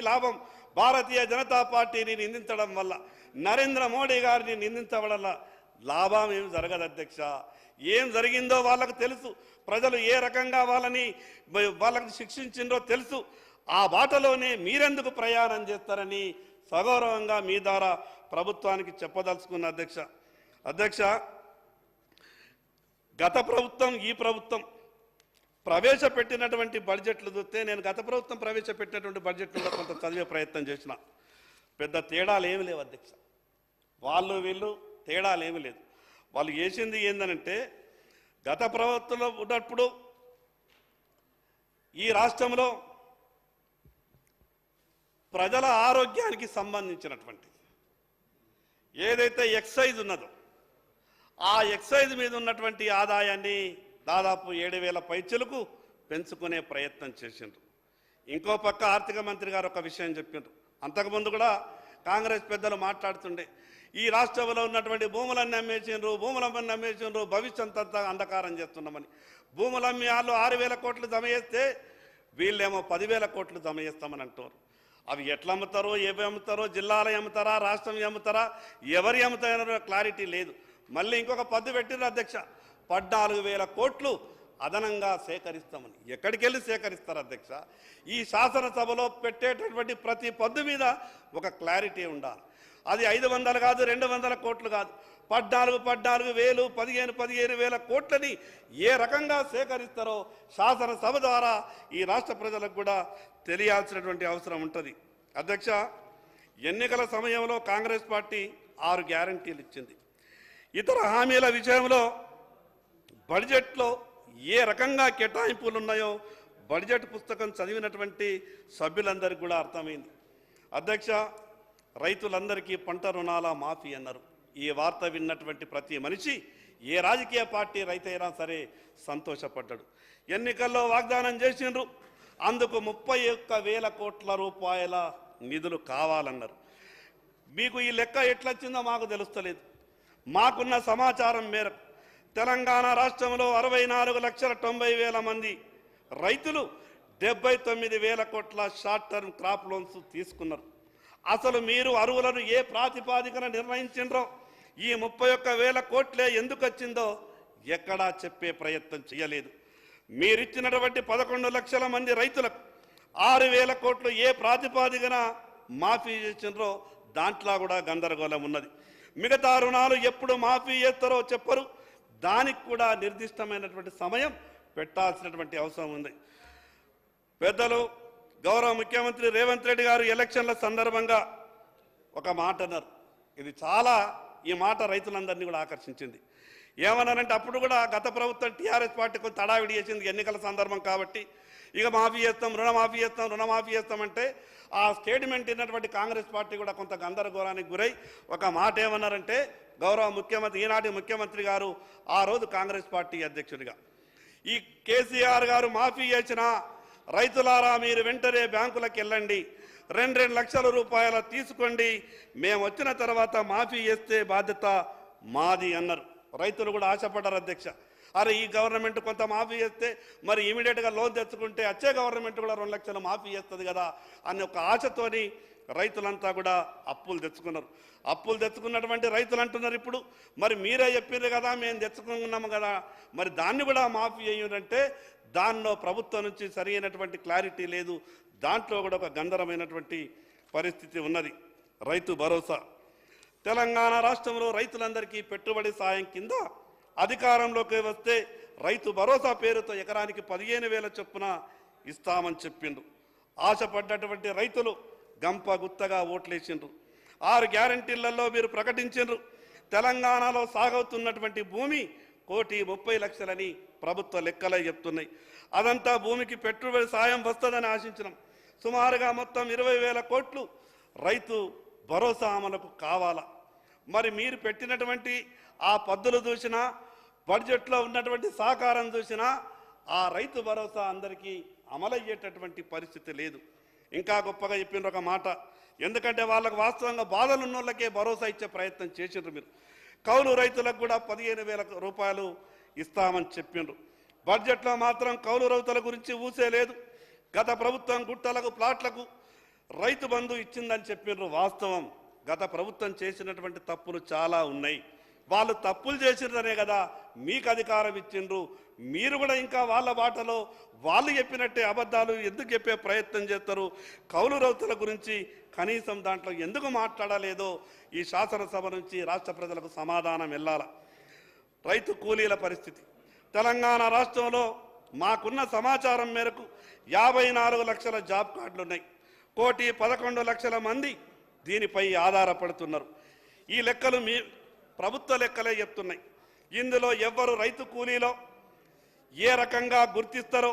లాభం. భారతీయ జనతా పార్టీని నిందించడం వల్ల నరేంద్ర మోడీ గారిని నిందించడం వల్ల లాభం ఏం జరగదు అధ్యక్ష. ఏం జరిగిందో వాళ్ళకు తెలుసు. ప్రజలు ఏ రకంగా వాళ్ళని వాళ్ళకి శిక్షించిందో తెలుసు. ఆ బాటలోనే మీరెందుకు ప్రయాణం చేస్తారని సగౌరవంగా మీ ద్వారా ప్రభుత్వానికి చెప్పదలుచుకున్న అధ్యక్ష. అధ్యక్ష గత ప్రభుత్వం ఈ ప్రభుత్వం ప్రవేశపెట్టినటువంటి బడ్జెట్లు చూస్తే నేను గత ప్రభుత్వం ప్రవేశపెట్టినటువంటి బడ్జెట్లో కొంత చదివే ప్రయత్నం చేసిన. పెద్ద తేడాలు ఏమి లేవు అధ్యక్ష. వాళ్ళు వీళ్ళు తేడాలు ఏమి లేదు. వాళ్ళు చేసింది ఏందనంటే గత ప్రభుత్వంలో ఉన్నప్పుడు ఈ రాష్ట్రంలో ప్రజల ఆరోగ్యానికి సంబంధించినటువంటి ఏదైతే ఎక్సైజ్ ఉన్నదో ఆ ఎక్సైజ్ మీద ఉన్నటువంటి ఆదాయాన్ని దాదాపు ఏడు వేల పైచలకు పెంచుకునే ప్రయత్నం చేసిండ్రు. ఇంకో పక్క ఆర్థిక మంత్రి గారు ఒక విషయం చెప్పిండ్రు. అంతకుముందు కూడా కాంగ్రెస్ పెద్దలు మాట్లాడుతుండే ఈ రాష్ట్రంలో ఉన్నటువంటి భూములన్నీ అమ్మేసిండ్రు భూములన్నీ అమ్మేసిండ్రు భవిష్యత్ అంతా అంధకారం చేస్తున్నామని. భూములు అమ్మి వాళ్ళు ఆరు వేల కోట్లు జమ చేస్తే వీళ్ళేమో పదివేల కోట్లు జమ చేస్తామని అంటారు అవి ఎట్లా అమ్ముతారో ఏవి అమ్ముతారో జిల్లాలు అమ్ముతారా రాష్ట్రం అమ్ముతారా ఎవరి అమ్ముతారో క్లారిటీ లేదు. మళ్ళీ ఇంకొక పద్దు పెట్టిన అధ్యక్ష పద్నాలుగు వేల కోట్లు అదనంగా సేకరిస్తామని. ఎక్కడికి వెళ్ళి సేకరిస్తారు అధ్యక్ష? ఈ శాసనసభలో పెట్టేటటువంటి ప్రతి పద్దు మీద ఒక క్లారిటీ ఉండాలి. అది ఐదు వందలు కాదు రెండు వందల కోట్లు కాదు. పద్నాలుగు పద్నాలుగు వేలు పదిహేను పదిహేను వేల కోట్లని ఏ రకంగా సేకరిస్తారో శాసనసభ ద్వారా ఈ రాష్ట్ర ప్రజలకు కూడా తెలియాల్సినటువంటి అవసరం ఉంటుంది. అధ్యక్ష ఎన్నికల సమయంలో కాంగ్రెస్ పార్టీ ఆరు గ్యారంటీలు ఇచ్చింది. ఇతర హామీల విషయంలో బడ్జెట్లో ఏ రకంగా కేటాయింపులు ఉన్నాయో బడ్జెట్ పుస్తకం చదివినటువంటి సభ్యులందరికీ కూడా అర్థమైంది. అధ్యక్ష రైతులందరికీ పంట రుణాల మాఫీ అన్నారు. ఈ వార్త విన్నటువంటి ప్రతి మనిషి ఏ రాజకీయ పార్టీ రైతైనా సరే సంతోషపడ్డాడు. ఎన్నికల్లో వాగ్దానం చేసిండ్రు. అందుకు ముప్పై ఒక్క వేల కోట్ల రూపాయల నిధులు కావాలన్నారు. మీకు ఈ లెక్క ఎట్లొచ్చిందో మాకు తెలుస్తలేదు. మాకున్న సమాచారం మేరకు తెలంగాణ రాష్ట్రంలో అరవై నాలుగు లక్షల తొంభై వేల మంది రైతులు డెబ్బై తొమ్మిది వేల కోట్ల షార్ట్ టర్మ్ క్రాప్ లోన్స్ తీసుకున్నారు. అసలు మీరు అరువులను ఏ ప్రాతిపాదికన నిర్ణయించిండ్రో ఈ ముప్పై ఒక్క వేల కోట్లే ఎందుకు వచ్చిందో ఎక్కడా చెప్పే ప్రయత్నం చేయలేదు. మీరిచ్చినటువంటి పదకొండు లక్షల మంది రైతులకు ఆరు వేల కోట్లు ఏ ప్రాతిపాదికన మాఫీ చేసిండ్రో దాంట్లో కూడా గందరగోళం ఉన్నది. మిగతా రుణాలు ఎప్పుడు మాఫీ చేస్తారో చెప్పరు. దానికి కూడా నిర్దిష్టమైనటువంటి సమయం పెట్టాల్సినటువంటి అవసరం ఉంది. పెద్దలు గౌరవ ముఖ్యమంత్రి రేవంత్ రెడ్డి గారు ఎలక్షన్ల సందర్భంగా ఒక మాట అన్నారు. ఇది చాలా ఈ మాట రైతులందరినీ కూడా ఆకర్షించింది. ఏమన్నారంటే అప్పుడు కూడా గత ప్రభుత్వం టీఆర్ఎస్ పార్టీ కొంత తడావిడి చేసింది ఎన్నికల సందర్భం కాబట్టి ఇక మాఫీ చేస్తాం రుణమాఫీ చేస్తాం రుణమాఫీ చేస్తామంటే ఆ స్టేట్మెంట్ ఇన్నటువంటి కాంగ్రెస్ పార్టీ కూడా కొంత గందరగోళానికి గురై ఒక మాట ఏమన్నారంటే గౌరవ ముఖ్యమంత్రి ఈనాటి ముఖ్యమంత్రి గారు ఆ రోజు కాంగ్రెస్ పార్టీ అధ్యక్షుడిగా. ఈ కేసీఆర్ గారు మాఫీ చేసిన రైతులారా మీరు వెంటనే బ్యాంకులకు వెళ్ళండి రెండు రెండు లక్షల రూపాయల తీసుకోండి మేము వచ్చిన తర్వాత మాఫీ చేస్తే బాధ్యత మాది అన్నారు. రైతులు కూడా ఆశపడ్డారు అధ్యక్ష. అరే ఈ గవర్నమెంట్ కొంత మాఫీ చేస్తే మరి ఇమీడియట్గా లోన్ తెచ్చుకుంటే వచ్చే గవర్నమెంట్ కూడా రెండు లక్షలు మాఫీ చేస్తుంది కదా అనే ఒక ఆశతోని రైతులంతా కూడా అప్పులు తెచ్చుకున్నారు. అప్పులు తెచ్చుకున్నటువంటి రైతులు అంటున్నారు ఇప్పుడు. మరి మీరే చెప్పారు కదా మేము తెచ్చుకున్నాము కదా. మరి దాన్ని కూడా మాఫీ చేయాలంటే దానిలో ప్రభుత్వం నుంచి సరి అయినటువంటి క్లారిటీ లేదు. దాంట్లో కూడా ఒక గందరమైనటువంటి పరిస్థితి ఉన్నది. రైతు భరోసా. తెలంగాణ రాష్ట్రంలో రైతులందరికీ పెట్టుబడి సాయం కింద అధికారంలోకి వస్తే రైతు భరోసా పేరుతో ఎకరానికి పదిహేను వేల చొప్పున ఇస్తామని చెప్పిండ్రు. ఆశపడ్డటువంటి రైతులు గంప గుత్తగా ఓట్లేసిండ్రు. ఆరు గ్యారంటీలలో మీరు ప్రకటించిండ్రు. తెలంగాణలో సాగవుతున్నటువంటి భూమి కోటి ముప్పై లక్షలని ప్రభుత్వ లెక్కలే చెప్తున్నాయి. అదంతా భూమికి పెట్టుబడి సాయం వస్తుందని ఆశించినాం. సుమారుగా మొత్తం ఇరవై వేల కోట్లు రైతు భరోసా అమలకు కావాలా? మరి మీరు పెట్టినటువంటి ఆ పద్దులు చూసినా బడ్జెట్లో ఉన్నటువంటి సహకారం చూసినా ఆ రైతు భరోసా అందరికీ అమలయ్యేటటువంటి పరిస్థితి లేదు. ఇంకా గొప్పగా చెప్పిండ్రు ఒక మాట ఎందుకంటే వాళ్ళకు వాస్తవంగా బాధలు ఉన్న వాళ్ళకే భరోసా ఇచ్చే ప్రయత్నం చేసిండ్రు మీరు. కౌలు రైతులకు కూడా పదిహేను వేల రూపాయలు ఇస్తామని చెప్పిండ్రు. బడ్జెట్లో మాత్రం కౌలు రైతుల గురించి ఊసే లేదు. గత ప్రభుత్వం గుట్టలకు ప్లాట్లకు రైతు బంధు ఇచ్చిందని చెప్పిండ్రు. వాస్తవం గత ప్రభుత్వం చేసినటువంటి తప్పులు చాలా ఉన్నాయి. వాళ్ళు తప్పులు చేసిరనే కదా మీకు అధికారం ఇచ్చిండ్రు. మీరు కూడా ఇంకా వాళ్ళ బాటలో వాళ్ళు చెప్పినట్టే అబద్ధాలు ఎందుకు చెప్పే ప్రయత్నం చేస్తారు? కౌలు రౌతుల గురించి కనీసం దాంట్లో ఎందుకు మాట్లాడలేదో ఈ శాసనసభ నుంచి రాష్ట్ర ప్రజలకు సమాధానం వెళ్ళాల. రైతు కూలీల పరిస్థితి. తెలంగాణ రాష్ట్రంలో మాకున్న సమాచారం మేరకు యాభై నాలుగు లక్షల జాబ్ కార్డులు ఉన్నాయి కోటి పదకొండు లక్షల మంది దీనిపై ఆధారపడుతున్నారు. ఈ లెక్కలు మీ ప్రభుత్వ లెక్కలే చెప్తున్నాయి. ఇందులో ఎవ్వరు రైతు కూలీలో ఏ రకంగా గుర్తిస్తారో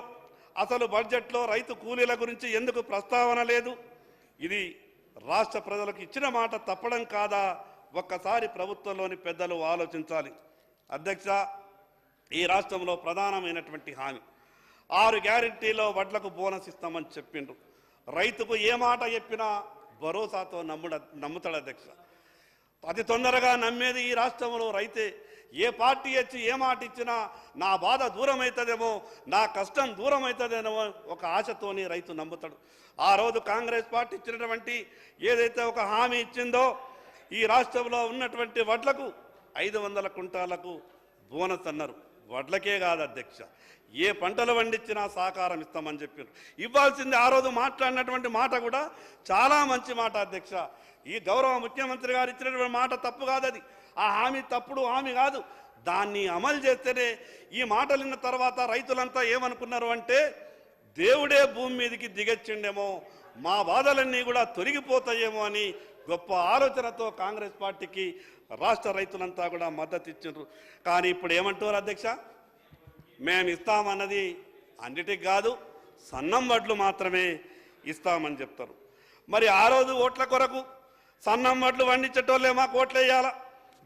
అసలు బడ్జెట్లో రైతు కూలీల గురించి ఎందుకు ప్రస్తావన లేదు? ఇది రాష్ట్ర ప్రజలకు ఇచ్చిన మాట తప్పడం కాదా? ఒక్కసారి ప్రభుత్వంలోని పెద్దలు ఆలోచించాలి. అధ్యక్ష ఈ రాష్ట్రంలో ప్రధానమైనటువంటి హామీ ఆరు గ్యారెంటీలో వడ్లకు బోనస్ ఇస్తామని చెప్పిండ్రు. రైతుకు ఏ మాట చెప్పినా భరోసాతో నమ్ముడ నమ్ముతాడు అధ్యక్ష. అతి తొందరగా నమ్మేది ఈ రాష్ట్రంలో రైతే. ఏ పార్టీ వచ్చి ఏ మాట ఇచ్చినా నా బాధ దూరం అవుతుందేమో నా కష్టం దూరం అవుతుందేమో ఒక ఆశతోని రైతు నమ్ముతాడు. ఆ రోజు కాంగ్రెస్ పార్టీ ఇచ్చినటువంటి ఏదైతే ఒక హామీ ఇచ్చిందో ఈ రాష్ట్రంలో ఉన్నటువంటి వడ్లకు ఐదు వందల కుంటాలకు బోనస్ అన్నారు. వడ్లకే కాదు అధ్యక్ష. ఏ పంటలు పండించినా సహకారం ఇస్తామని చెప్పారు. ఇవ్వాల్సింది ఆ రోజు మాట్లాడినటువంటి మాట కూడా చాలా మంచి మాట అధ్యక్ష. ఈ గౌరవ ముఖ్యమంత్రి గారు ఇచ్చినటువంటి మాట తప్పు కాదు అది. ఆ హామీ తప్పుడు హామీ కాదు. దాన్ని అమలు చేస్తేనే ఈ మాటలు విన్న తర్వాత రైతులంతా ఏమనుకున్నారు అంటే దేవుడే భూమి మీదకి దిగొచ్చిండేమో మా బాధలన్నీ కూడా తొలగిపోతాయేమో అని గొప్ప ఆలోచనతో కాంగ్రెస్ పార్టీకి రాష్ట్ర రైతులంతా కూడా మద్దతు ఇచ్చిండ్రు. కానీ ఇప్పుడు ఏమంటారు అధ్యక్ష? మేము ఇస్తామన్నది అన్నిటికి కాదు సన్నం వడ్లు మాత్రమే ఇస్తామని చెప్తారు. మరి ఆ రోజు ఓట్ల కొరకు సన్నం వడ్లు వండించేటోళ్ళే మాకు ఓట్లు వేయాలా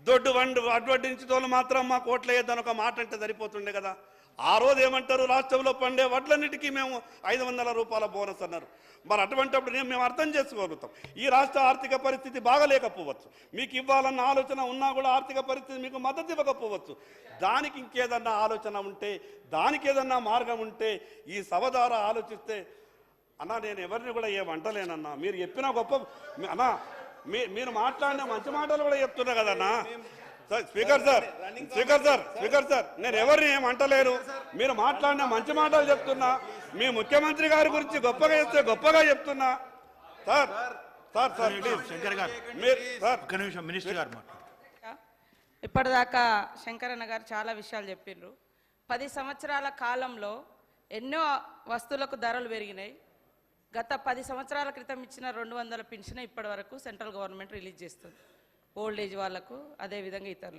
దొడ్డు వండు అడ్వడ్డించేటోళ్ళు మాత్రం మాకు ఓట్లు వేయద్దని ఒక మాట అంటే సరిపోతుండే కదా. ఆ రోజు ఏమంటారు? రాష్ట్రంలో పండే వడ్లన్నిటికీ మేము ఐదు వందల రూపాయల బోనస్ అన్నారు. మరి అటువంటిప్పుడు నేను మేము అర్థం చేసుకోగలుగుతాం. ఈ రాష్ట్ర ఆర్థిక పరిస్థితి బాగలేకపోవచ్చు. మీకు ఇవ్వాలన్న ఆలోచన ఉన్నా కూడా ఆర్థిక పరిస్థితి మీకు మద్దతు ఇవ్వకపోవచ్చు. దానికి ఇంకేదన్నా ఆలోచన ఉంటే దానికి ఏదన్నా మార్గం ఉంటే ఈ సభ ద్వారా ఆలోచిస్తే అన్నా నేను ఎవరిని కూడా ఏమంటలేనన్నా మీరు చెప్పిన గొప్ప అన్నా మీ మీరు మాట్లాడిన మంచి మాటలు కూడా చెప్తున్నా కదన్నా. Speaker sir speaker sir speaker sir నేను ఎవరిని ఏం అంటలేను. మీరు మాట్లాడిన మంచి మాటలు చెప్తున్నా. మీ ముఖ్యమంత్రి గారి గురించి గొప్పగా చెప్తే గొప్పగా చెప్తున్నా. Sir sir sir please Shankar గారు. మీరు సార్. ఒక్క నిమిషం మినిస్టర్ గారు ఇప్పటిదాకా శంకరన్న గారు చాలా విషయాలు చెప్పిండ్రు. పది సంవత్సరాల కాలంలో ఎన్నో వస్తువులకు ధరలు పెరిగినాయి. గత పది సంవత్సరాల క్రితం ఇచ్చిన రెండు వందల పెన్షన్ ఇప్పటి వరకు సెంట్రల్ గవర్నమెంట్ రిలీజ్ చేస్తుంది. ఓల్డ్ ఏజ్ వాళ్ళకు అదేవిధంగా ఇతరులకు